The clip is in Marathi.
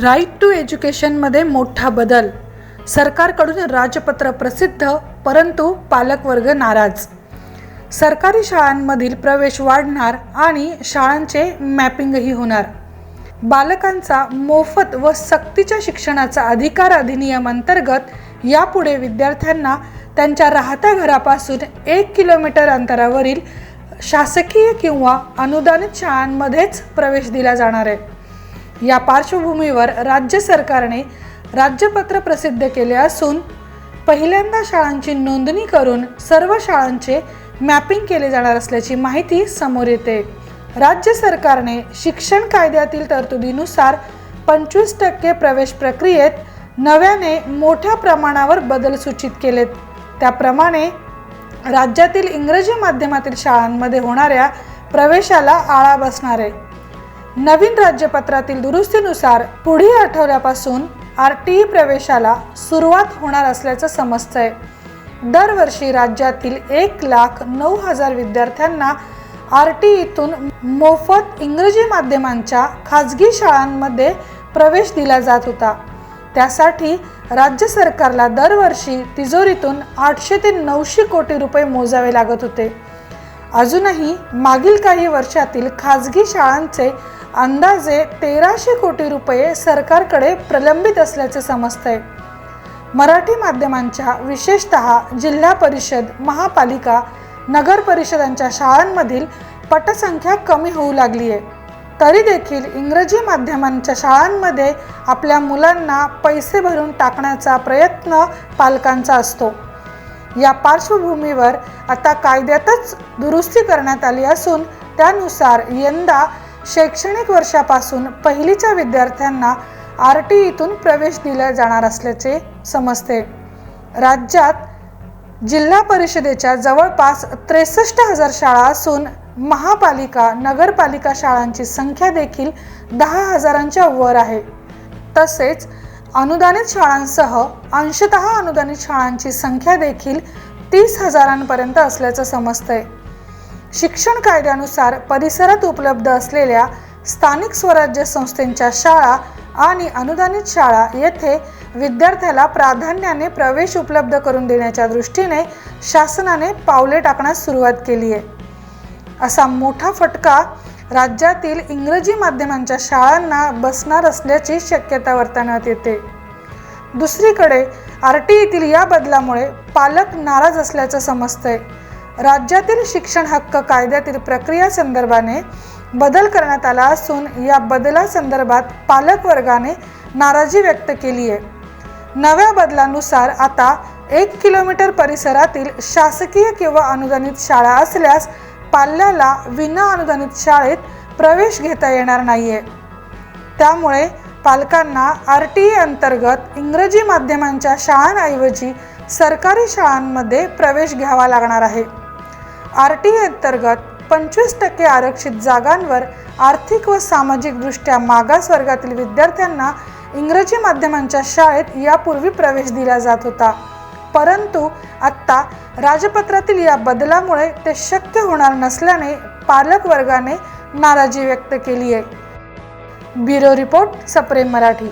राईट टू एज्युकेशनमध्ये मोठा बदल. सरकारकडून राजपत्र प्रसिद्ध परंतु पालकवर्ग नाराज. सरकारी शाळांमधील प्रवेश वाढणार आणि शाळांचे मॅपिंगही होणार. बालकांचा मोफत व सक्तीच्या शिक्षणाचा अधिकार अधिनियम अंतर्गत यापुढे विद्यार्थ्यांना त्यांच्या राहत्या घरापासून एक किलोमीटर अंतरावरील शासकीय किंवा अनुदानित शाळांमध्येच प्रवेश दिला जाणार आहे. या पार्श्वभूमीवर राज्य सरकारने राज्यपत्र प्रसिद्ध केले असून पहिल्यांदा शाळांची नोंदणी करून सर्व शाळांचे मॅपिंग केले जाणार असल्याची माहिती समोर येते. राज्य सरकारने शिक्षण कायद्यातील तरतुदीनुसार पंचवीस टक्के प्रवेश प्रक्रियेत नव्याने मोठ्या प्रमाणावर बदल सूचित केलेत. त्याप्रमाणे राज्यातील इंग्रजी माध्यमातील शाळांमध्ये होणाऱ्या प्रवेशाला आळा बसणार आहे नवीन राज्यपत्रातील दुरुस्तीनुसार पुढील आठवड्यापासून आर टी ई प्रवेशाला सुरुवात होणार असल्याचं समजतंय. दरवर्षी राज्यातील एक लाख नऊ हजार विद्यार्थ्यांना आर टी ईतून मोफत इंग्रजी माध्यमांच्या खाजगी शाळांमध्ये प्रवेश दिला जात होता. त्यासाठी राज्य सरकारला दरवर्षी तिजोरीतून आठशे ते नऊशे कोटी रुपये मोजावे लागत होते. अजूनही मागील काही वर्षातील खाजगी शाळांचे अंदाजे तेराशे कोटी रुपये सरकारकडे प्रलंबित असल्याचे समजतंय. मराठी माध्यमांच्या विशेषतः जिल्हा परिषद महापालिका नगर परिषदांच्या शाळांमधील पटसंख्या कमी होऊ लागली आहे तरी देखील इंग्रजी माध्यमांच्या शाळांमध्ये आपल्या मुलांना पैसे भरून टाकण्याचा प्रयत्न पालकांचा असतो. या पार्श्वभूमीवर आता कायद्यातच दुरुस्ती करण्यात आली असून त्यानुसार यंदा शैक्षणिक वर्षापासून पहिलीच्या विद्यार्थ्यांना आर टी e ईतून प्रवेश दिला जाणार असल्याचे समजते. राज्यात जिल्हा परिषदेच्या जवळपास त्रेसष्ट हजार शाळा असून महापालिका नगरपालिका शाळांची संख्या देखील दहा हजारांच्या वर आहे. तसेच अनुदानित शाळांसह अंशतः अनुदानित शाळांची संख्या देखील तीस हजारांपर्यंत असल्याचं समजतंय शिक्षण कायद्यानुसार परिसरात उपलब्ध असलेल्या स्थानिक स्वराज्य संस्थेच्या शाळा आणि अनुदानित शाळा येथे विद्यार्थ्याला प्राधान्याने प्रवेश उपलब्ध करून देण्याच्या दृष्टीने शासनाने पावले टाकण्यास सुरुवात केली आहे. असा मोठा फटका राज्यातील इंग्रजी माध्यमांच्या शाळांना बसणार असल्याची शक्यता वर्तवण्यात येते. दुसरीकडे आर टी ईतील या बदलामुळे पालक नाराज असल्याचं समजतंय. राज्यातील शिक्षण हक्क कायद्यातील प्रक्रिया संदर्भाने बदल करण्यात आला असून या बदलासंदर्भात पालक वर्गाने नाराजी व्यक्त केली आहे. नव्या बदलानुसार आता एक किलोमीटर परिसरातील शासकीय किंवा अनुदानित शाळा असल्यास पाल्याला विना अनुदानित शाळेत प्रवेश घेता येणार नाहीये. त्यामुळे पालकांना आर टी ई अंतर्गत इंग्रजी माध्यमांच्या शाळांऐवजी सरकारी शाळांमध्ये प्रवेश घ्यावा लागणार आहे. आर टी e अंतर्गत पंचवीस टक्के आरक्षित जागांवर आर्थिक व सामाजिकदृष्ट्या मागास वर्गातील विद्यार्थ्यांना इंग्रजी माध्यमांच्या शाळेत यापूर्वी प्रवेश दिला जात होता. परंतु आत्ता राजपत्रातील या बदलामुळे ते शक्य होणार नसल्याने पालक वर्गाने नाराजी व्यक्त केली आहे ब्युरो रिपोर्ट सप्रेम मराठी.